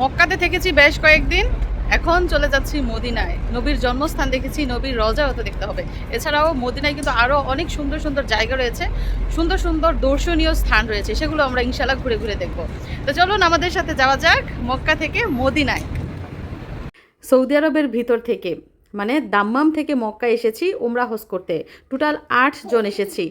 মক্কাতে থেকেছি বেশ কয়েকদিন। এখন চলে যাচ্ছি মদিনায়। নবীর জন্মস্থান দেখেছি, নবীর রজাও তো দেখতে হবে। এছাড়াও মদিনায় কিন্তু আরও অনেক সুন্দর সুন্দর জায়গা রয়েছে, সুন্দর সুন্দর দর্শনীয় স্থান রয়েছে, সেগুলো আমরা ইনশাল্লাহ ঘুরে ঘুরে দেখব। তো চলুন আমাদের সাথে যাওয়া যাক মক্কা থেকে মদিনায়। সৌদি আরবের ভিতর থেকে মানে দাম্মাম থেকে মক্কা এসেছি, উমরা হজ করতে। টোটাল আট জন এসেছি।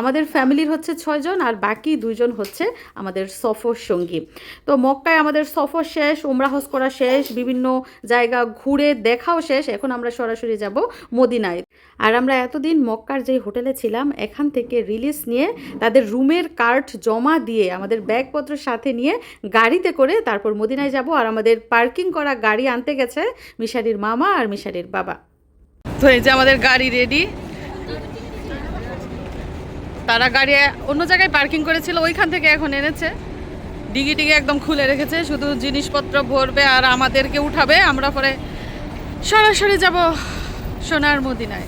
আমাদের ফ্যামিলির হচ্ছে ছয়জন আর বাকি দুইজন হচ্ছে আমাদের সফর সঙ্গী। তো মক্কায় আমাদের সফর শেষ, উমরা হজ করা শেষ, বিভিন্ন জায়গা ঘুরে দেখাও শেষ। এখন আমরা সরাসরি যাব মদিনায়। আর আমরা এতদিন মক্কার যেই হোটেলে ছিলাম, এখান থেকে রিলিজ নিয়ে তাদের রুমের কার্ড জমা দিয়ে, আমাদের ব্যাগপত্র সাথে নিয়ে গাড়িতে করে তারপর মদিনায় যাব। আর আমাদের পার্কিং করা গাড়ি আনতে গেছে মিশারির মামা আর মিশারির বাবা। তো এই যে আমাদের গাড়ি রেডি তারা গাড়ি অন্য জায়গায় পার্কিং করেছিল, ওইখান থেকে এখন এনেছে। ডিগি টিগি একদম খুলে রেখেছে, শুধু জিনিসপত্র ভরবে আর আমাদেরকে উঠাবে, আমরা পরে সরাসরি যাব সোনার মদিনায়।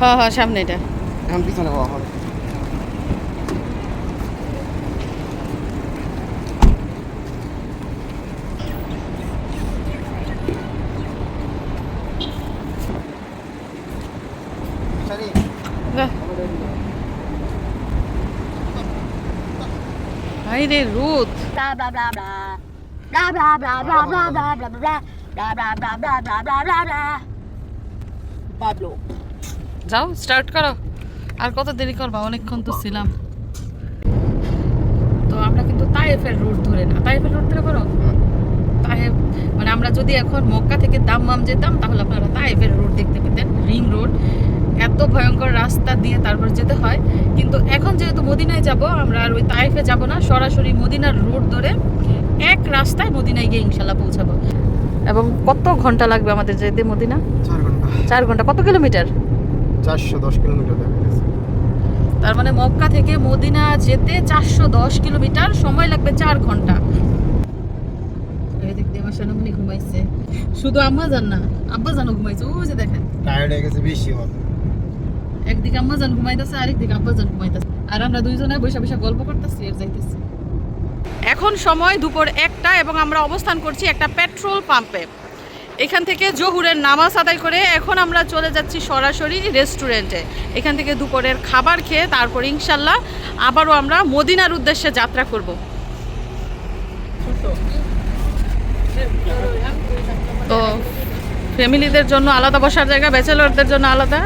হ্যাঁ হ্যাঁ সামনে এটা এখন পিছনে পাওয়া হবে। ভাই রে রোদ blah যাও স্টার্ট করো। আর কত দেরি করবা? অনেকক্ষণ তো ছিলাম। তো আমরা কিন্তু তায়েফের রোড ধরে না। তায়েফের রোড ধরে করো? তায়েফ মানে আমরা যদি এখন মক্কা থেকে দাম্মাম যেতাম তাহলে আপনারা তায়েফের রোড দেখতে পেতেন। রিং রোড এত ভয়ঙ্কর রাস্তা দিয়ে তারপর যেতে হয়। কিন্তু এখন যেহেতু মদিনায় যাব আমরা আর ওই তাইফে যাব না। সরাসরি মদিনার রোড ধরে এক রাস্তায় মদিনায় গিয়ে ইনশাল্লাহ পৌঁছাবো। এবং কত ঘণ্টা লাগবে আমাদের যেতে মদিনা? চার ঘণ্টা। চার ঘণ্টা। কত কিলোমিটার? চারশো দশ কিলোমিটার দেখা গেছে। তার মানে মক্কা থেকে মদিনা যেতে চারশো দশ কিলোমিটার সময় লাগবে চার ঘণ্টা। দেখতে আমার সোনামণি ঘুমাইছে। শুধু আম্মা জান না আব্বা জানো ঘুমাইছে ও যে দেখেন। টায়ার্ড হয়ে গেছে বেশি একদিকে আম্মা জান ঘুমাইতেছে আরেকদিকে আব্বা জান ঘুমাইতেছে। আর আমরা দুইজনে বসে বসে গল্প করতেছি আর যাইতেছি। এখন সময় দুপুর একটা এবং আমরা অবস্থান করছি একটা পেট্রোল পাম্পে। এখান থেকে জহুরের নামাজ আদায় করে এখন আমরা চলে যাচ্ছি সরাসরি রেস্টুরেন্টে। এখান থেকে দুপুরের খাবার খেয়ে তারপর ইনশাল্লাহ আবারও আমরা মদিনার উদ্দেশ্যে যাত্রা করব। তো ফ্যামিলিদের জন্য আলাদা বসার জায়গা, ব্যাচেলরদের জন্য আলাদা।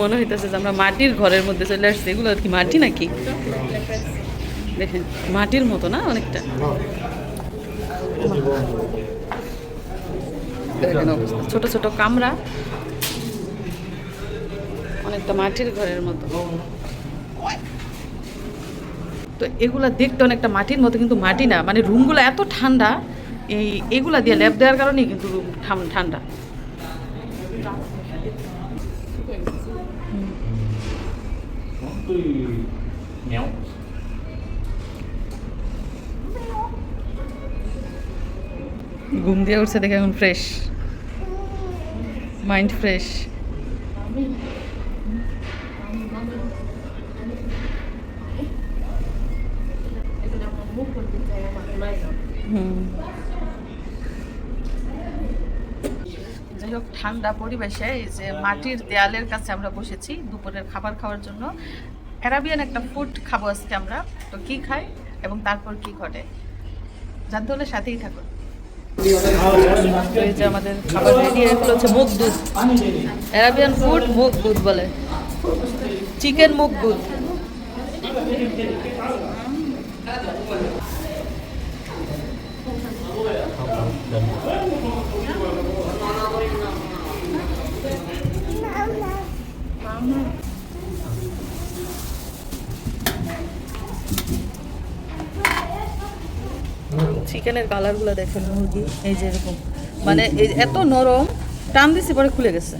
মনে হইতেছে যে আমরা মাটির ঘরের মধ্যে চলে আসছি। এগুলো কি মাটি নাকি? দেখেন, মাটির মতো না অনেকটা। ছোট ছোট কামরা। অনেকটা মাটির ঘরের মতো। তো এগুলা দেখতে অনেকটা মাটির মতো, কিন্তু মাটি না। মানে রুমগুলো এত ঠান্ডা, এই এগুলা দিয়ে ল্যাব দেওয়ার কারণেই কিন্তু রুম ঠান্ডা। ঘুম দিয়ে উঠছে দেখে এখন ফ্রেশ মাইন্ড ফ্রেশ যাই হোক, ঠান্ডা পরিবেশে এই যে মাটির দেয়ালের কাছে আমরা বসেছি দুপুরের খাবার খাওয়ার জন্য। অ্যারাবিয়ান একটা ফুড খাব আজকে আমরা। তো কি খাই এবং তারপর কি ঘটে? জানতে হলে সাথেই থাকুন। আমাদের খাবার হচ্ছে মুগ দুধ। অ্যারাবিয়ান ফুড মুগ দুধ বলে। চিকেন মুগ দুধ। চিকেনের কালারগুলো দেখেন মুরগি এই যে এরকম। মানে এই এত নরম টান দিছি পরে খুলে গেছে।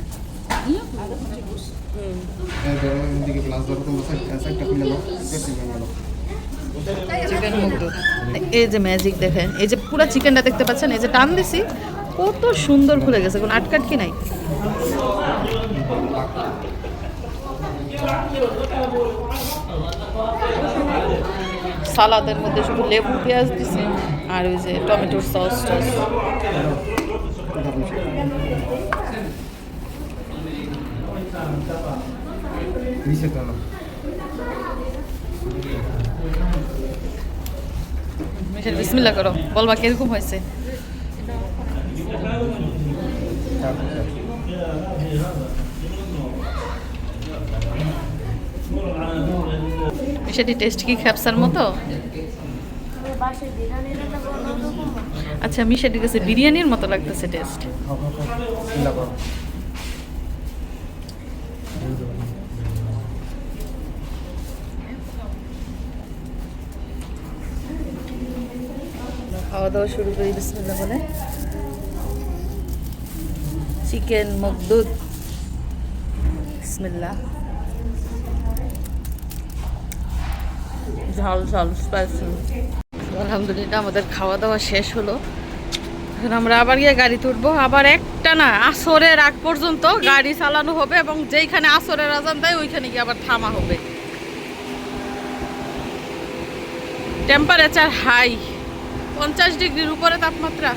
চিকেন এই যে ম্যাজিক দেখেন এই যে পুরো চিকেনটা দেখতে পাচ্ছেন এই যে টান দিছি কত সুন্দর খুলে গেছে কোনো আটকাট কি নাই? সালাদের মধ্যে শুধু লেবু, পেঁয়াজ দিছে আর ওই যে টমেটোর সস, টস। মিশেল বিসমিল্লা করো। বলবা কীরকম হয়েছে? মিশেলটি টেস্ট কি খ্যাপসার মতো? আচ্ছা মিশেলটির কাছে বিরিয়ানির মতো লাগতেছে টেস্ট খাওয়া দাওয়া শুরু করি বিসমিল্লা বলে। চিকেন মকদুদ বিসমিল্লা ঝাল ঝাল স্পাইসি আলহামদুলিল্লাহ, আমাদের খাওয়া দাওয়া শেষ হলো। এখন আমরা আবার গিয়ে গাড়ি তুলবো। আবার একটা না, আসরের আগ পর্যন্ত গাড়ি চালানো হবে এবং যেইখানে আসরের আজান দেয়, ওইখানে গিয়ে আবার থামা হবে। টেম্পারেচার হাই পঞ্চাশ ডিগ্রির উপরে তাপমাত্রা।